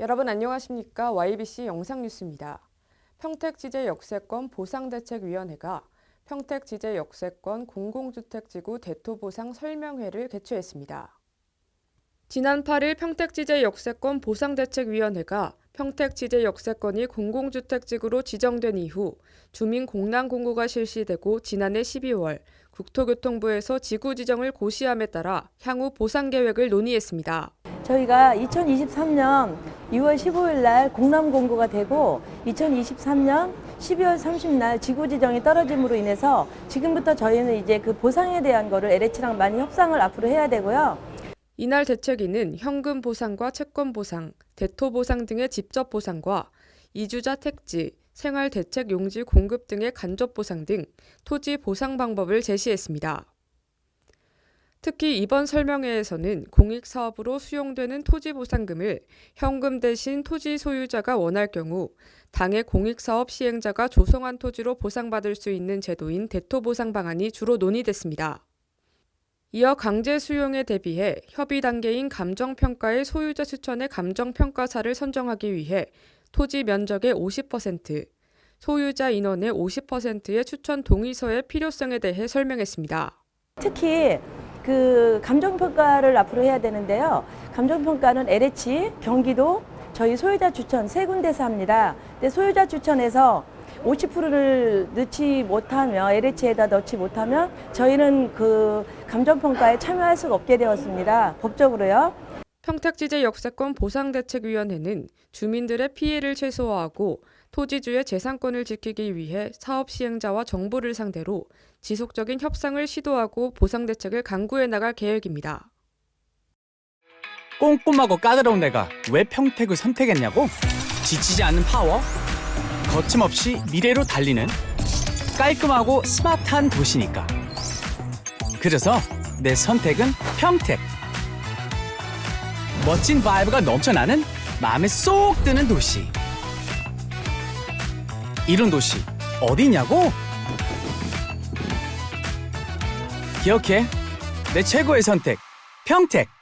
여러분 안녕하십니까? YBC 영상뉴스입니다. 평택지제 역세권 보상대책위원회가 평택지제 역세권 공공주택지구 대토보상 설명회를 개최했습니다. 지난 8일 평택지제 역세권 보상대책위원회가 평택지제 역세권이 공공주택지구로 지정된 이후 주민 공란 공고가 실시되고 지난해 12월 국토교통부에서 지구 지정을 고시함에 따라 향후 보상 계획을 논의했습니다. 저희가 2023년 2월 15일 날 공람 공고가 되고 2023년 12월 30일 날 지구 지정이 떨어짐으로 인해서 지금부터 저희는 이제 그 보상에 대한 거를 LH랑 많이 협상을 앞으로 해야 되고요. 이날 대책위는 현금 보상과 채권 보상, 대토 보상 등의 직접 보상과 이주자 택지, 생활 대책 용지 공급 등의 간접 보상 등 토지 보상 방법을 제시했습니다. 특히 이번 설명회에서는 공익 사업으로 수용되는 토지 보상금을 현금 대신 토지 소유자가 원할 경우 당의 공익 사업 시행자가 조성한 토지로 보상받을 수 있는 제도인 대토 보상 방안이 주로 논의됐습니다. 이어 강제 수용에 대비해 협의 단계인 감정평가의 소유자 추천의 감정평가사를 선정하기 위해 토지 면적의 50%, 소유자 인원의 50%의 추천 동의서의 필요성에 대해 설명했습니다. 특히 그 감정평가를 앞으로 해야 되는데요. 감정평가는 LH, 경기도, 저희 소유자 추천 세 군데서 합니다. 근데 소유자 추천에서 50%를 넣지 못하면 LH에다 넣지 못하면 저희는 그 감정평가에 참여할 수가 없게 되었습니다. 법적으로요. 평택지제 역세권 보상대책위원회는 주민들의 피해를 최소화하고 토지주의 재산권을 지키기 위해 사업 시행자와 정부를 상대로 지속적인 협상을 시도하고 보상 대책을 강구해 나갈 계획입니다. 꼼꼼하고 까다로운 내가 왜 평택을 선택했냐고? 지치지 않는 파워? 거침없이 미래로 달리는 깔끔하고 스마트한 도시니까. 그래서 내 선택은 평택. 멋진 바이브가 넘쳐나는 마음에 쏙 드는 도시. 이런 도시 어디 있냐고? 기억해. 내 최고의 선택. 평택.